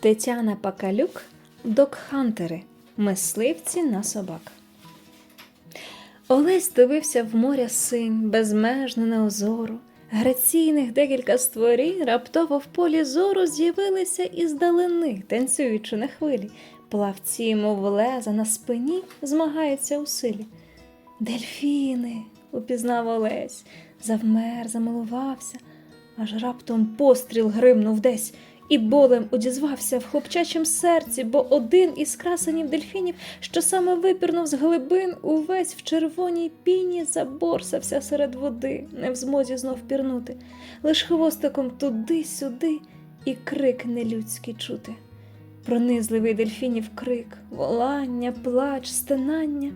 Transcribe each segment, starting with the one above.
Тетяна Пакалюк, докхантери, мисливці на собак. Олесь дивився в моря синь, безмежно неозору. Граційних декілька створінь раптово в полі зору з'явилися із далини, танцюючи на хвилі. Плавці, мов леза на спині, змагаються у силі. Дельфіни, упізнав Олесь, завмер, замилувався, аж раптом постріл гримнув десь, і болем одізвався в хлопчачім серці, бо один із красенів дельфінів, що саме випірнув з глибин, увесь в червоній піні заборсався серед води, не в змозі знов пірнути, лиш хвостиком туди-сюди і крик нелюдський чути. Пронизливий дельфінів крик, волання, плач, стенання,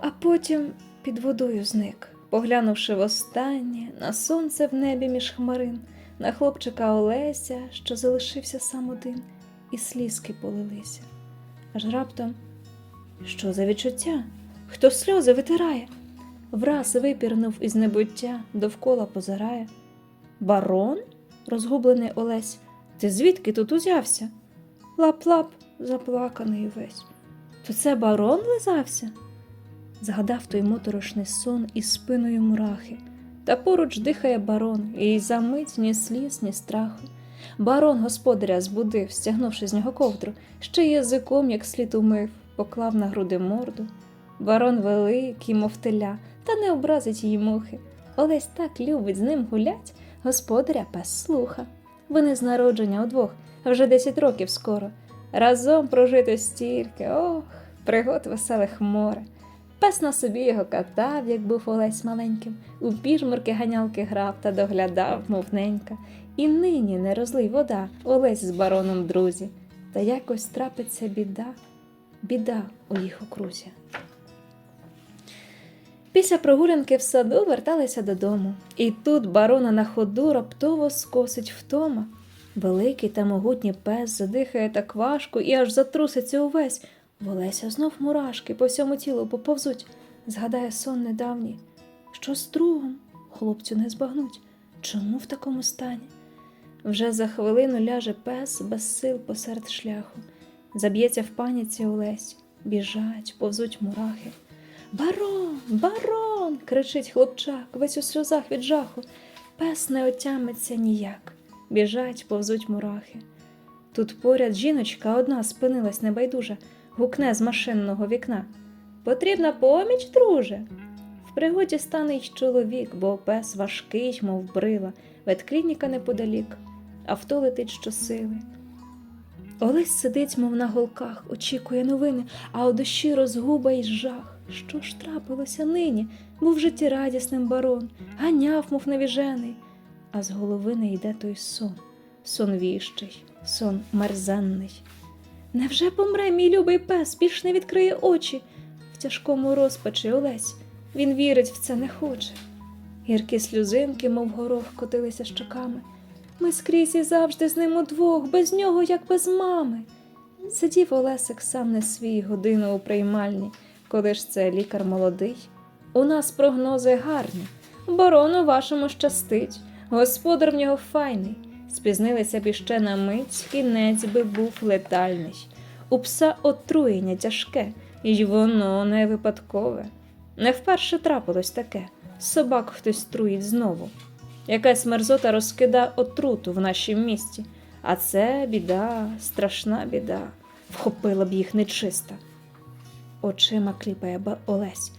а потім під водою зник, поглянувши востаннє на сонце в небі між хмарин, на хлопчика Олеся, що залишився сам один, і слізки полилися. Аж раптом, що за відчуття? Хто сльози витирає? Враз випірнув із небуття, довкола позирає. Барон? розгублений Олесь, ти звідки тут узявся? Лап-лап, заплаканий увесь. То це барон лизався? Згадав той моторошний сон із спиною мурахи. Та поруч дихає барон, і за мить ні сліз, ні страху. Барон господаря збудив, стягнувши з нього ковдру, ще язиком, як слід умив, поклав на груди морду. Барон великий, мов теля, та не образить її мухи. Олесь так любить з ним гулять, господаря пес слуха. Вони з народження удвох, вже десять років скоро. Разом прожито стільки, ох, пригод веселих море. Пес на собі його катав, як був Олесь маленьким, у піжмурки ганялки грав та доглядав, мов ненька. І нині не розлий вода, Олесь з бароном друзі. Та якось трапиться біда, біда у їх окрузі. Після прогулянки в саду верталися додому, і тут барона на ходу раптово скосить втома. Великий та могутній пес задихає так важко і аж затруситься увесь. В Олеся знов мурашки по всьому тілу поповзуть. Згадає сон недавній. Що з другом? Хлопцю не збагнуть. Чому в такому стані? Вже за хвилину ляже пес без сил посеред шляху. Заб'ється в паніці Олесь. Біжать, повзуть мурахи. Барон, барон. кричить хлопчак, весь у сльозах від жаху. Пес не отямиться ніяк. Біжать, повзуть мурахи. Тут поряд жіночка одна спинилась небайдужа, гукне з машинного вікна. Потрібна поміч, друже. В пригоді стане й чоловік, бо пес важкий, мов брила, ветклініка неподалік, авто летить щосили. Олесь сидить, мов на голках, очікує новини, а у душі розгуба й жах. Що ж трапилося нині? Був життєрадісним барон, ганяв, мов навіжений. А з голови не йде той сон, сон віщий, сон мерзенний. Невже помре мій любий пес, більш не відкриє очі? В тяжкому розпачі Олесь, він вірить в це не хоче. Гіркі сльозинки, мов горох, котилися щоками. Ми скрізь і завжди з ним удвох, без нього, як без мами. Сидів Олесик сам не свій годину у приймальні, коли ж це лікар молодий. У нас прогнози гарні, барону вашому щастить, господар в нього файний. Спізнилися б іще на мить, кінець би був летальний. У пса отруєння тяжке, і воно не випадкове. Не вперше трапилось таке. Собак хтось труїть знову. Якась мерзота розкида отруту в нашім місті, а це біда, страшна біда, вхопила б їх нечиста. Очима кліпає Олесь.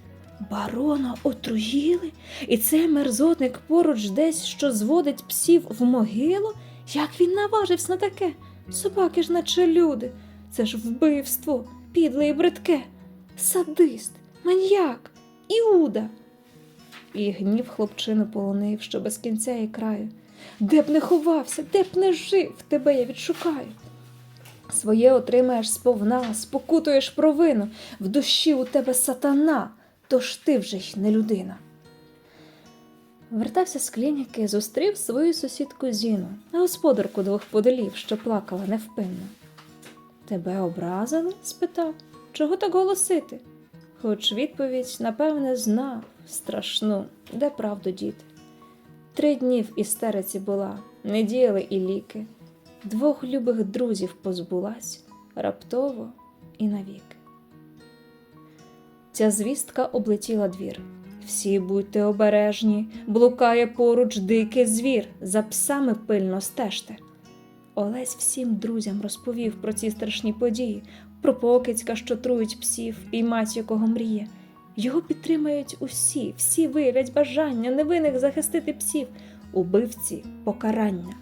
Барона отруїли, і цей мерзотник поруч десь, що зводить псів в могилу? Як він наважився на таке? Собаки ж наче люди. Це ж вбивство, підле і бридке. Садист, маньяк, Іуда. І гнів хлопчину полонив, що без кінця і краю. Де б не ховався, де б не жив, тебе я відшукаю. Своє отримаєш сповна, спокутуєш провину, в душі у тебе сатана, тож ти вже й не людина. Вертався з клініки, зустрів свою сусідку Зіну, господарку двох подолів, що плакала невпинно. Тебе образили? спитав. Чого так голосити? Хоч відповідь, напевне, знав страшну, де правду діти. Три дні в істериці була, не діяли і ліки. двох любих друзів позбулась раптово і навік. Ця звістка облетіла двір. Всі будьте обережні, блукає поруч дикий звір, за псами пильно стежте. Олесь всім друзям розповів про ці страшні події, про покидька, що трують псів, і мать якого мріє. Його підтримають усі, всі виявлять бажання невинних захистити псів, убивці покарання.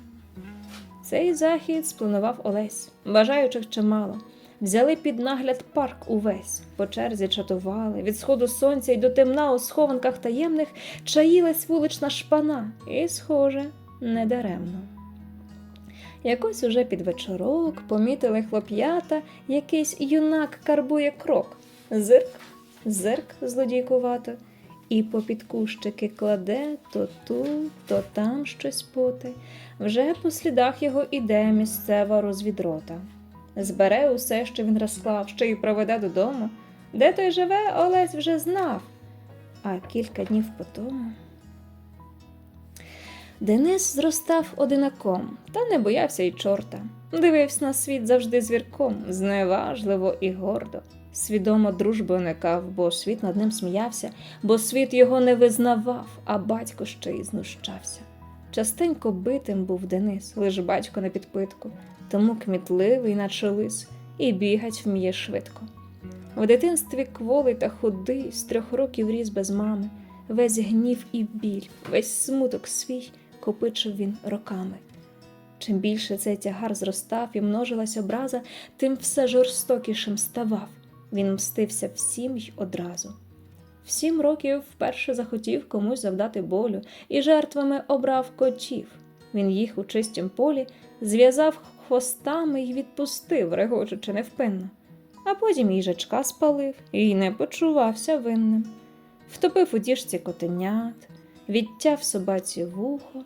Цей захід спланував Олесь, бажаючих чимало. Взяли під нагляд парк увесь, по черзі чатували, від сходу сонця й до темна у схованках таємних чаїлась вулична шпана, і, схоже, недаремно. Якось уже під вечорок помітили хлоп'ята, якийсь юнак карбує крок. Зирк, зирк злодійкувато, і попід кущики кладе то тут, то там щось поти. Вже по слідах його іде місцева розвідрота. Збере усе, що він розклав, ще й проведе додому. Де той живе, Олесь вже знав. А кілька днів по тому. Денис зростав одинаком, та не боявся й чорта. Дивився на світ завжди звірком, зневажливо і гордо. Свідомо дружби уникав, бо світ над ним сміявся, бо світ його не визнавав, а батько ще й знущався. Частенько битим був Денис, лиш батько на підпитку, тому кмітливий, наче лис, і бігать вміє швидко. В дитинстві кволий та худий, з трьох років ріс без мами, весь гнів і біль, весь смуток свій копичив він роками. Чим більше цей тягар зростав і множилась образа, тим все жорстокішим ставав. Він мстився всім й одразу. В сім років вперше захотів комусь завдати болю і жертвами обрав котів. Він їх у чистім полі зв'язав хвостами й відпустив, регочучи невпинно. А потім їжачка спалив і не почувався винним. Втопив у діжці котенят, відтяв собаці вухо,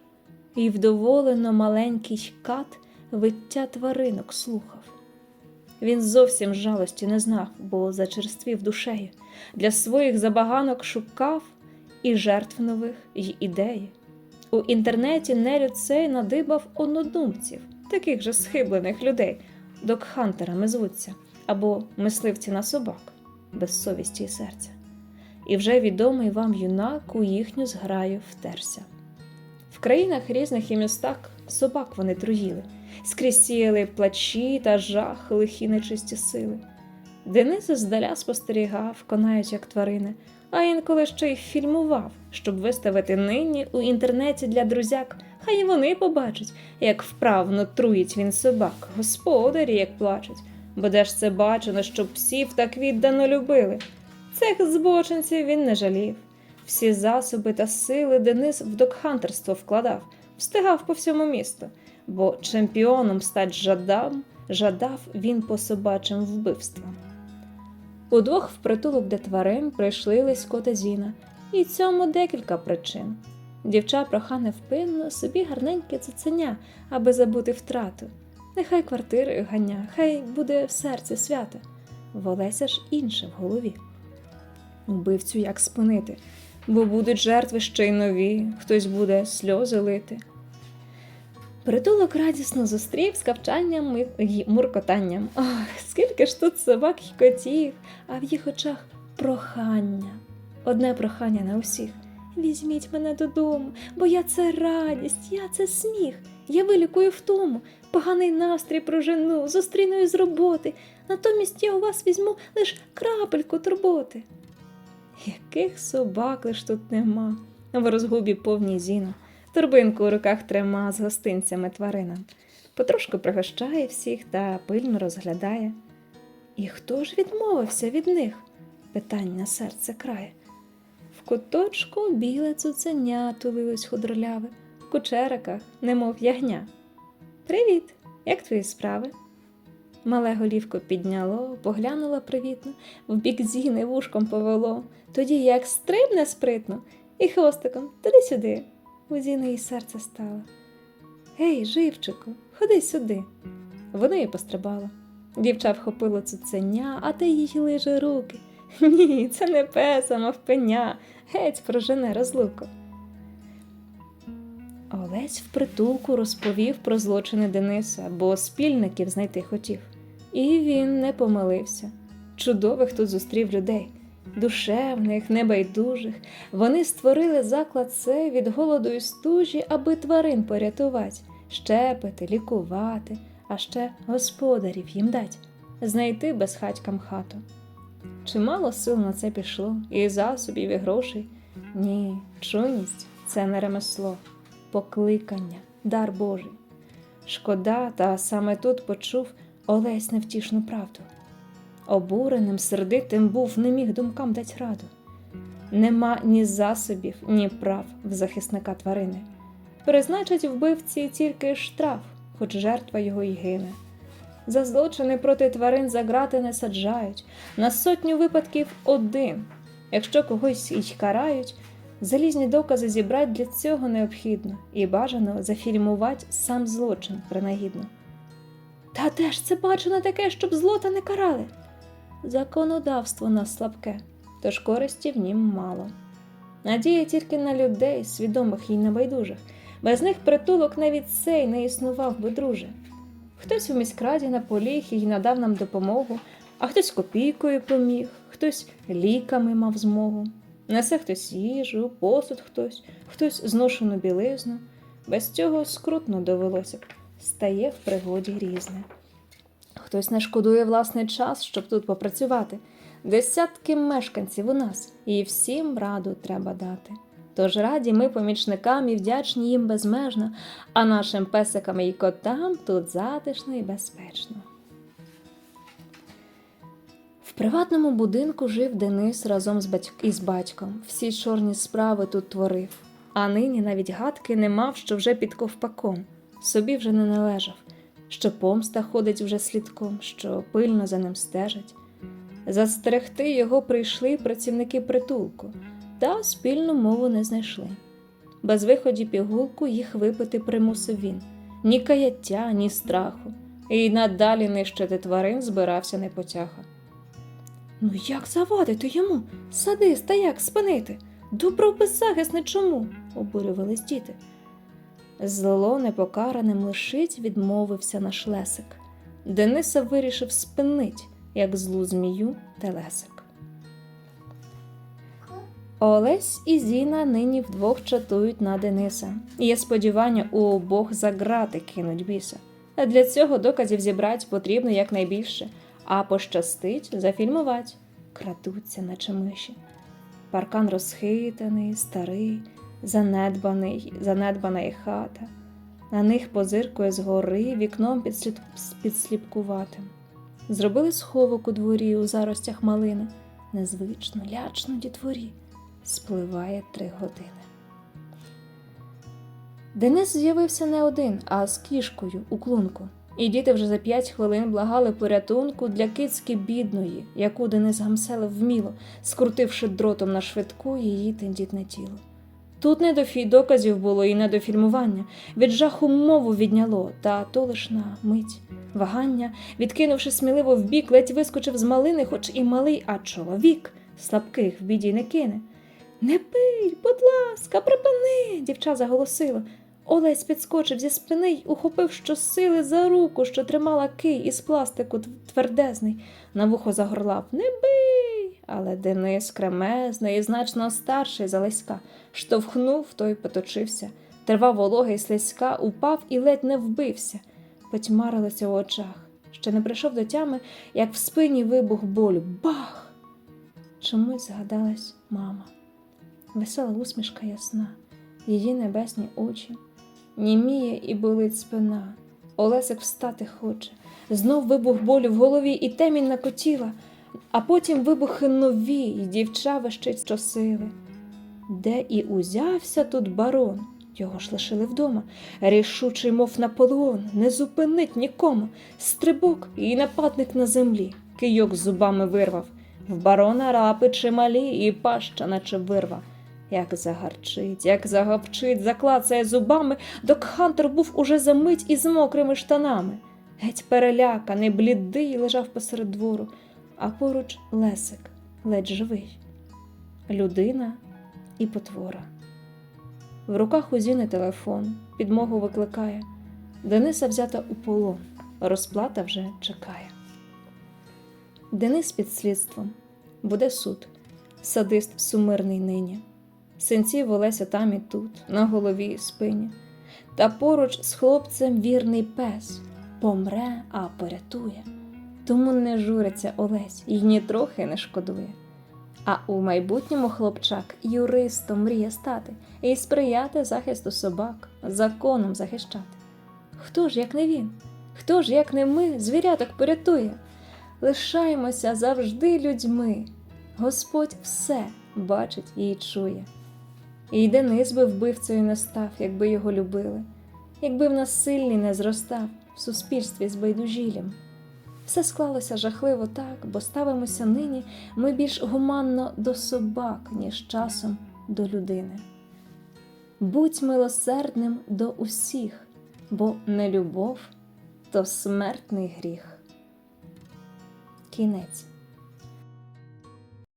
і вдоволено маленький кат виття тваринок слухав. Він зовсім жалості не знав, бо зачерствів душею, для своїх забаганок шукав і жертв нових, й ідеї. У інтернеті нелюд цей надибав однодумців, таких же схиблених людей, докхантерами звуться, або мисливці на собак, без совісті і серця. І вже відомий вам юнак у їхню зграю втерся. В країнах різних і містах собак вони труїли, скрізь сіяли плачі та жах, лихі нечисті сили. Денис здаля спостерігав, конають як тварини, а інколи ще й фільмував, щоб виставити нині у інтернеті для друзяк. Хай вони побачать, як вправно труїть він собак, господарі як плачуть, бо де ж це бачено, щоб псів так віддано любили. Цих збочинців він не жалів. Всі засоби та сили Денис в докхантерство вкладав, встигав по всьому місту, бо чемпіоном стать жадав, жадав він по собачим вбивствам. Удвох в притулок для тварин прийшли Лисько та Зіна, і цьому декілька причин. Дівча прохане впинно собі гарненьке цуценя, аби забути втрату. Нехай квартирою ганя, хай буде в серці свято. Волеся ж інше в голові. Убивцю як спинити, бо будуть жертви ще й нові, хтось буде сльози лити. Притулок радісно зустрів з кавчанням й муркотанням. Ох, скільки ж тут собак й котів, а в їх очах прохання. Одне прохання на усіх. Візьміть мене додому, бо я це радість, я це сміх. Я вилікую втому, поганий настрій прожену, зустріну із роботи. Натомість я у вас візьму лиш крапельку турботи. Яких собак лиш тут нема, в розгубі повній зіна, торбинку у руках трема з гостинцями тварина. Потрошку пригощає всіх та пильно розглядає. І хто ж відмовився від них? Питання серце крає. Куточку біле цуценя тулилось худроляве, в кучериках, немов ягня. Привіт, як твої справи? Мале голівко підняло, поглянуло привітно, в бік зіни вушком повело, тоді як стрибне спритно, і хвостиком туди-сюди. У зіни і серце стало. Гей, живчику, ходи сюди. Воно і пострибало. Дівча вхопило цуценя, а те їй лиже руки. Ні, це не пес, а мавпеня, геть прожене розлуку. Олесь в притулку розповів про злочини Дениса, бо спільників знайти хотів. І він не помилився. Чудових тут зустрів людей, душевних, небайдужих. Вони створили заклад цей від голоду і стужі, аби тварин порятувати, щепити, лікувати, а ще господарів їм дать, знайти безхатькам хату. Чимало сил на це пішло, і засобів, і грошей. Ні, чуйність це не ремесло, покликання, дар Божий. Шкода, та саме тут почув Олесь невтішну правду. Обуреним, сердитим був, не міг думкам дать раду. Нема ні засобів, ні прав в захисника тварини. Призначать вбивці тільки штраф, хоч жертва його й гине. За злочини проти тварин за грати не саджають, на сотню випадків один. Якщо когось й карають, залізні докази зібрати для цього необхідно і бажано зафільмувати сам злочин принагідно. Та де ж це бачено таке, щоб злота не карали? Законодавство нас слабке, тож користі в нім мало. Надія тільки на людей, свідомих і небайдужих. Без них притулок навіть цей не існував би, друже. Хтось у міськраді наполіг і надав нам допомогу, а хтось копійкою поміг, хтось ліками мав змогу. Несе хтось їжу, посуд хтось, хтось зношену білизну. Без цього скрутно довелося б, стає в пригоді різне. Хтось не шкодує власний час, щоб тут попрацювати. Десятки мешканців у нас, і всім раду треба дати. Тож раді ми помічникам і вдячні їм безмежно, а нашим песикам і котам тут затишно і безпечно. В приватному будинку жив Денис разом з батьк... із батьком. Всі чорні справи тут творив, а нині навіть гадки не мав, що вже під ковпаком, собі вже не належав, що помста ходить вже слідком, що пильно за ним стежить. Застерегти його прийшли працівники притулку, та спільну мову не знайшли. Без виході пігулку їх випити примусив він ні каяття, ні страху, і надалі нищити тварин збирався не потяга. Ну як завадити йому? Садист, та як спинити? Добро беззахисне чому? обурювались діти. Зло непокараним лишить відмовився наш лесик. Дениса вирішив спинить, як злу змію телесик. Олесь і Зіна нині вдвох чатують на Дениса. Є сподівання у обох за грати кинуть біса. Для цього доказів зібрати потрібно якнайбільше, а пощастить зафільмувати. Крадуться, наче миші. Паркан розхитаний, старий, занедбаний, занедбана і хата. На них позиркує згори вікном підслід... підсліпкуватим. Зробили сховок у дворі у заростях малини. Незвично, лячно дітворі. Спливає три години. Денис з'явився не один, а з кішкою у клунку. І діти вже за п'ять хвилин благали порятунку для кицьки бідної, яку Денис гамселив вміло, скрутивши дротом на швидку її тендітне тіло. Тут не до фі- доказів було і не до фільмування. Від жаху мову відняло, та то лиш на мить. Вагання, відкинувши сміливо вбік, ледь вискочив з малини, хоч і малий, а чоловік слабких в біді не кине. Не пий, будь ласка, припини, дівча заголосила. Олесь підскочив зі спини й ухопив щосили за руку, що тримала кий із пластику твердезний. На вухо загорлав Не бий. Але Денис кремезний і значно старший за Леська. Штовхнув, той поточився. Трава волога і слизька упав і ледь не вбився. Потьмарилося в очах. Ще не прийшов до тями, як в спині вибух болю. Бах! Чомусь згадалась мама. Весела усмішка ясна, її небесні очі. Німіє і болить спина. Олесик встати хоче. Знов вибух болю в голові і темінь накотіла, а потім вибухи нові, і дівча вещить щосили. Де і узявся тут барон, його ж лишили вдома, рішучий, мов Наполеон, не зупинить нікому. Стрибок і нападник на землі, кийок зубами вирвав. В барона рапи чималі і паща, наче вирва. Як загарчить, як загавчить, заклацає зубами, док Хантер був уже за мить із мокрими штанами. Геть переляканий, блідий, лежав посеред двору, а поруч лесик, ледь живий. Людина і потвора. В руках у Зіни телефон, підмогу викликає. Дениса взята у полон, розплата вже чекає. Денис під слідством, буде суд, садист сумирний нині. Синців Олеся там і тут, на голові і спині. Та поруч з хлопцем вірний пес помре, а порятує. Тому не журиться Олесь і ні трохи не шкодує. А у майбутньому хлопчак юристом мріє стати і сприяти захисту собак, законом захищати. Хто ж, як не він? Хто ж, як не ми, звіряток порятує? Лишаємося завжди людьми. Господь все бачить і чує. І Денис би вбивцею не став, якби його любили, якби в нас сильний не зростав в суспільстві з байдужіллям. Все склалося жахливо так, бо ставимося нині ми більш гуманно до собак, ніж часом до людини. Будь милосердним до усіх, бо не любов то смертний гріх. Кінець.